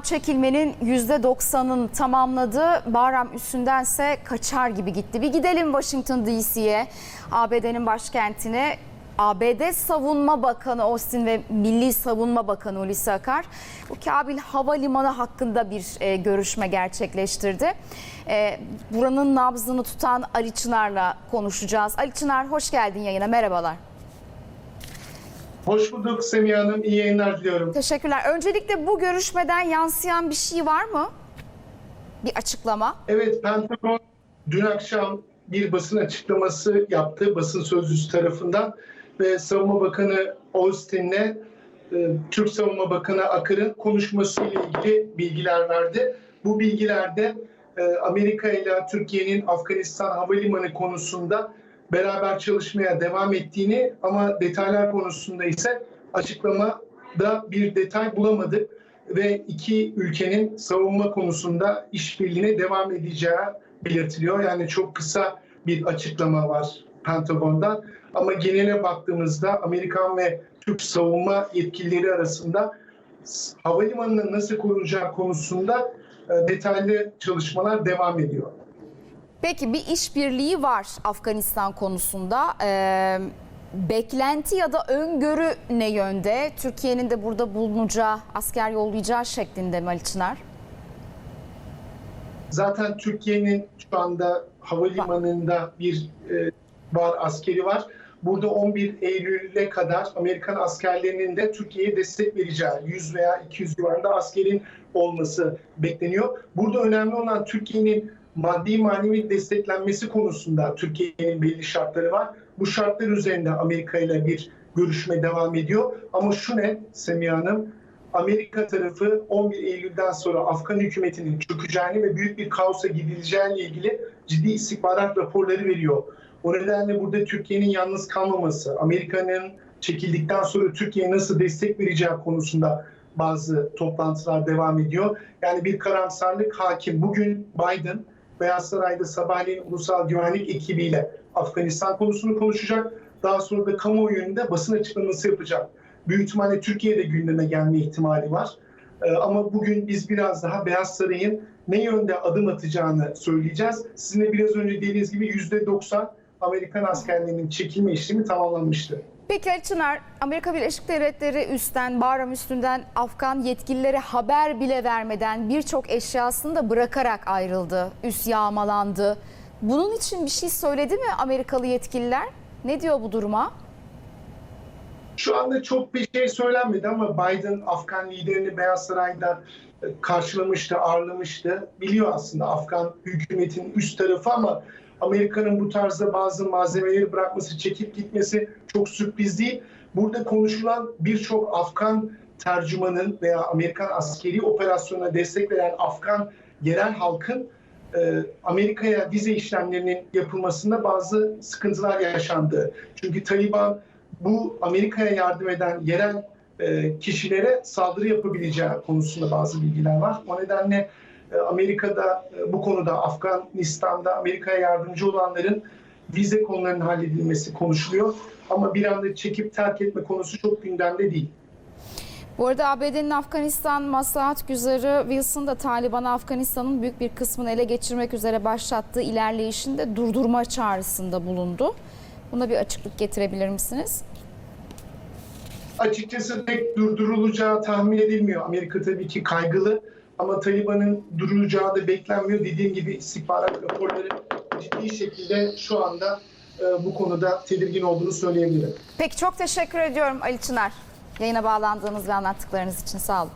Çekilmenin %90'ını tamamladı. Bahram üstündense kaçar gibi gitti. Bir gidelim Washington DC'ye, ABD'nin başkentine. ABD Savunma Bakanı Austin ve Milli Savunma Bakanı Hulusi Akar bu Kabil Havalimanı hakkında bir e, görüşme gerçekleştirdi. E, buranın nabzını tutan Ali Çınar'la konuşacağız. Ali Çınar hoş geldin yayına merhabalar. Hoş bulduk Semiha Hanım. İyi yayınlar diliyorum. Teşekkürler. Öncelikle bu görüşmeden yansıyan bir şey var mı? Bir açıklama. Evet, Pentagon dün akşam bir basın açıklaması yaptı basın sözcüsü tarafından ve Savunma Bakanı Austin'le e, Türk Savunma Bakanı Akar'ın konuşmasıyla ilgili bilgiler verdi. Bu bilgilerde e, Amerika ile Türkiye'nin Afganistan havalimanı konusunda beraber çalışmaya devam ettiğini ama detaylar konusunda ise açıklamada bir detay bulamadık ve iki ülkenin savunma konusunda işbirliğine devam edeceği belirtiliyor. Yani çok kısa bir açıklama var Pentagon'dan ama genele baktığımızda Amerikan ve Türk savunma yetkilileri arasında havalimanının nasıl korunacağı konusunda e, detaylı çalışmalar devam ediyor. Peki bir işbirliği var Afganistan konusunda. Ee, beklenti ya da öngörü ne yönde? Türkiye'nin de burada bulunacağı, asker yollayacağı şeklinde mi Çınar? Zaten Türkiye'nin şu anda havalimanında bir e, var askeri var. Burada 11 Eylül'e kadar Amerikan askerlerinin de Türkiye'ye destek vereceği 100 veya 200 civarında askerin olması bekleniyor. Burada önemli olan Türkiye'nin maddi manevi desteklenmesi konusunda Türkiye'nin belli şartları var. Bu şartlar üzerinde Amerika ile bir görüşme devam ediyor. Ama şu net Semiha Hanım, Amerika tarafı 11 Eylül'den sonra Afgan hükümetinin çökeceğini ve büyük bir kaosa gidileceğiyle ilgili ciddi istihbarat raporları veriyor. O nedenle burada Türkiye'nin yalnız kalmaması, Amerika'nın çekildikten sonra Türkiye'ye nasıl destek vereceği konusunda bazı toplantılar devam ediyor. Yani bir karamsarlık hakim. Bugün Biden Beyaz Saray'da sabahleyin ulusal güvenlik ekibiyle Afganistan konusunu konuşacak. Daha sonra da kamuoyu önünde basın açıklaması yapacak. Büyük ihtimalle Türkiye'de gündeme gelme ihtimali var. Ee, ama bugün biz biraz daha Beyaz Saray'ın ne yönde adım atacağını söyleyeceğiz. Sizin biraz önce dediğiniz gibi %90 Amerikan askerlerinin çekilme işlemi tamamlanmıştı. Peki Ali Çınar, Amerika Birleşik Devletleri üstten, Bahram üstünden Afgan yetkililere haber bile vermeden birçok eşyasını da bırakarak ayrıldı. Üs yağmalandı. Bunun için bir şey söyledi mi Amerikalı yetkililer? Ne diyor bu duruma? Şu anda çok bir şey söylenmedi ama Biden Afgan liderini Beyaz Saray'da e, karşılamıştı, ağırlamıştı. Biliyor aslında Afgan hükümetin üst tarafı ama Amerika'nın bu tarzda bazı malzemeleri bırakması, çekip gitmesi çok sürpriz değil. Burada konuşulan birçok Afgan tercümanın veya Amerikan askeri operasyonuna destek veren Afgan yerel halkın e, Amerika'ya vize işlemlerinin yapılmasında bazı sıkıntılar yaşandı. Çünkü Taliban bu Amerika'ya yardım eden yerel e, kişilere saldırı yapabileceği konusunda bazı bilgiler var. O nedenle Amerika'da e, bu konuda Afganistan'da Amerika'ya yardımcı olanların vize konularının halledilmesi konuşuluyor. Ama bir anda çekip terk etme konusu çok gündemde değil. Bu arada ABD'nin Afganistan maslahat güzarı Wilson da Taliban'a Afganistan'ın büyük bir kısmını ele geçirmek üzere başlattığı ilerleyişinde durdurma çağrısında bulundu. Buna bir açıklık getirebilir misiniz? Açıkçası pek durdurulacağı tahmin edilmiyor. Amerika tabii ki kaygılı ama Taliban'ın durulacağı da beklenmiyor. Dediğim gibi istihbarat raporları ciddi şekilde şu anda e, bu konuda tedirgin olduğunu söyleyebilirim. Peki çok teşekkür ediyorum Ali Çınar. Yayına bağlandığınız ve anlattıklarınız için sağ olun.